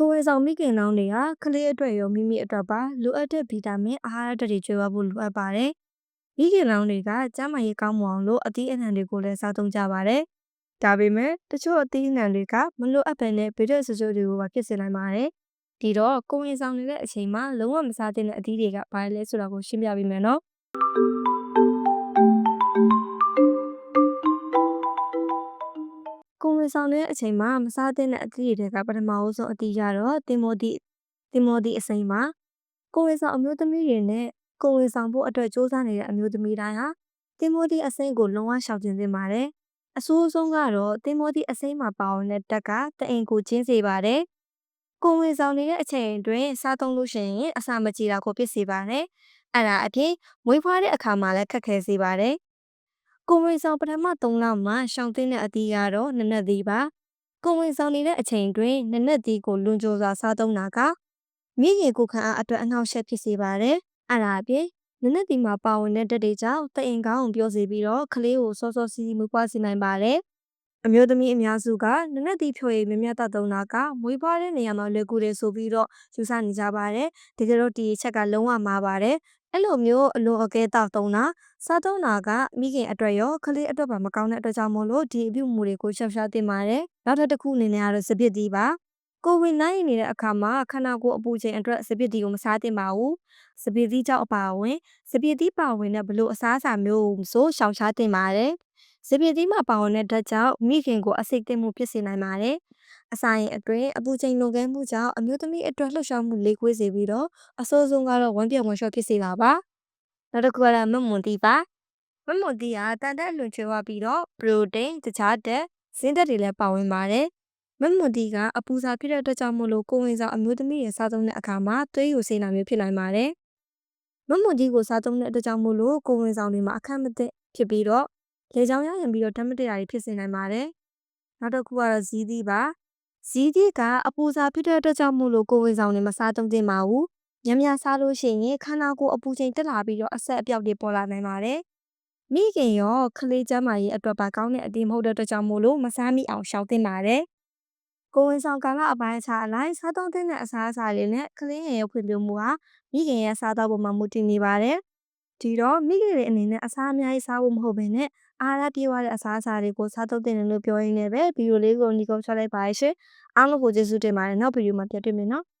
ကိုယ်ဝန်ဆောင်မိခင်လောင်းတွေဟာကလေးအတွက်ရောမိမိအတွက်ပါလိုအပ်တဲ့ဗီတာမင်အာဟာရဓာတ်တွေကျွေးဝဖို့လိုအပ်ပါတယ်။မိခင်လောင်းတွေကကျန်းမာရေးကောင်းမွန်အောင်လို့အသီးအနှံတွေကိုလည်းစားသုံးကြပါတယ်။ဒါပေမဲ့တချို့အသီးအနှံတွေကမလိုအပ်ဘဲနဲ့ဗီတာဆွဆွတွေကိုပါဖြစ်စေနိုင်ပါတယ်။ဒီတော့ကိုယ်ဝန်ဆောင်နေတဲ့အချိန်မှာလုံးဝမစားသင့်တဲ့အသီးတွေကဘာလဲဆိုတာကိုရှင်းပြပေးမယ်နော်။ ကိုယ်ဝန်ဆောင်တဲ့အချိန်မှာမစားသင့်တဲ့အသီးတွေကပထမအဆုံးအသီးရတော့တင်မောသီတင်မောသီအစိမ်းပါကိုယ်ဝန်ဆောင်အမျိုးသမီးတွေနဲ့ကိုယ်ဝန်ဆောင်ဖို့အတွက်စူးစမ်းနေတဲ့အမျိုးသမီးတိုင်းဟာတင်မောသီအစိမ်းကိုလုံးဝရှောင်ကျဉ်သင့်ပါတယ်အဆိုးဆုံးကတော့တင်မောသီအစိမ်းမှာပါဝင်တဲ့တက်ကတအိမ်ကိုကျင်းစေပါတယ်ကိုယ်ဝန်ဆောင်နေတဲ့အချိန်အတွင်းစားသုံးလို့ရှိရင်အစာမကြေတာကိုဖြစ်စေပါတယ်အဲ့ဒါအပြင်မွေးဖွားတဲ့အခါမှာလည်းခက်ခဲစေပါတယ် ကိုယ်ဝန်ဆောင်ပထမ3လမှာရှောင်သင့်တဲ့အသီးကတော့နနက်သီးပါကိုယ်ဝန်ဆောင်နေတဲ့အချိန်တွင်နနက်သီးကိုလွန်ကြိုစွာစားသုံးတာကမိခင်ကိုခံအားအတွက်အနှောက်အယှက်ဖြစ်စေပါတယ်အဲ့ဒါအပြင်နနက်သီးမှာပါဝင်တဲ့ဓာတ်တွေကြောင့်တအိမ်ကောင်းကိုပြောစေပြီးတော့ကလေးကိုစောစောစီးစီးမွေးဖွားစေနိုင်ပါတယ်အမျိုးသမီးအများစုကနနက်သီးဖြိုရည်မြမြတတ်သုံးတာကမွေးဖွားတဲ့နေရာမှာလွယ်ကူတယ်ဆိုပြီးတော့ယူဆနေကြပါတယ်တကယ်တော့ဒီအချက်ကလုံးဝမှားပါတယ် အဲ့လိုမျိုးအလွန်အကဲတောက်သုံးတာစားသုံးတာကမိခင်အတွက်ရောကလေးအတွက်ပါမကောင်းတဲ့အတွက်ကြောင့်မို့လို့ဒီအပြုအမူတွေကိုရှောင်ရှားသင့်ပါတယ်နောက်ထပ်တစ်ခုအနေနဲ့ကတော့စပစ်တီးပါကိုဝင်နိုင်နေတဲ့အခါမှာခန္ဓာကိုယ်အပူချိန်အတွက်စပစ်တီကိုမစားသင့်ပါဘူးစပစ်တီကြောင့်အပါအဝင်စပစ်တီပါဝင်တဲ့ဘလို့အစားအစာမျိုးဆိုရှောင်ရှားသင့်ပါတယ်စပစ်တီမှာပါဝင်တဲ့ဓာတ်ကြောင့်မိခင်ကိုအဆိပ်သင့်မှုဖြစ်စေနိုင်ပါတယ် အစာရင်အတွင်းအပူချိန်လွန်ကဲမှုကြောင့်အမျိုးသမီးအတွက်လှုပ်ရှားမှုလေးကွေးစေပြီးတော့အဆိုးဆုံးကတော့ဝမ်းပြောင်ဝမ်းလျှောဖြစ်စေတာပါနောက်တစ်ခုကတော့မမွန်တီပါမမွန်တီကတန်တက်လွန်ချွေဝပြီးတော့ပရိုတိန်းတခြားဓာတ်ဇင်းဓာတ်တွေလည်းပါဝင်ပါတယ်မမွန်တီကအပူစာဖြစ်တဲ့အတွက်ကြောင့်မို့လို့ကိုဝင်ဆောင်အမျိုးသမီးတွေစားသုံးတဲ့အခါမှာသွေးယူစေနာမျိုးဖြစ်နိုင်ပါတယ်မမွန်တီကိုစားသုံးတဲ့အတွက်ကြောင့်မို့လို့ကိုဝင်ဆောင်တွေမှာအခက်မသိဖြစ်ပြီးတော့လေချောင်းရရင်ပြီးတော့ဓာတ်မတရာတွေဖြစ်စေနိုင်ပါတယ်နောက်တစ်ခုကတော့ဇီးသီးပါ ဇီးသီးကအပူစာဖြစ်တဲ့အတွက်ကြောင့်မို့လို့ကိုဝင်ဆောင်တွေမစားသုံးသင့်ပါဘူးညံ့ညစားလို့ရှိရင်ခန္ဓာကိုယ်အပူချိန်တက်လာပြီးတော့အဆက်အပြောက်တွေပေါ်လာနိုင်ပါတယ်။မိခင်ရောကလေးကျန်းမာရေးအတွက်ပါကောင်းတဲ့အသင်းမဟုတ်တဲ့အတွက်ကြောင့်မို့လို့မစားမိအောင်ရှောင်သင့်ပါတယ်။ကိုဝင်ဆောင်ကာလအပိုင်းအခြားအလိုက်စားသုံးတဲ့အစားအစာတွေနဲ့ကလေးငယ်ရဲ့ဖွံ့ဖြိုးမှုဟာမိခင်ရဲ့စားသောက်ပုံမှာမူတည်နေပါတယ်။ ဒီတော့မိခင်တွေအနေနဲ့အစားအများကြီးစားဖို့မဟုတ်ဘဲနဲ့အားရပြေးသွားတဲ့အစားအစာတွေကိုစားသုံးသင့်တယ်လို့ပြောရင်းနဲ့ပဲဗီဒီယိုလေးကိုညီကုန်းချလိုက်ပါရှင်။အားလုံးကိုကျေးဇူးတင်ပါတယ်နောက်ဗီဒီယိုမှာပြန်တွေ့မယ်နော်။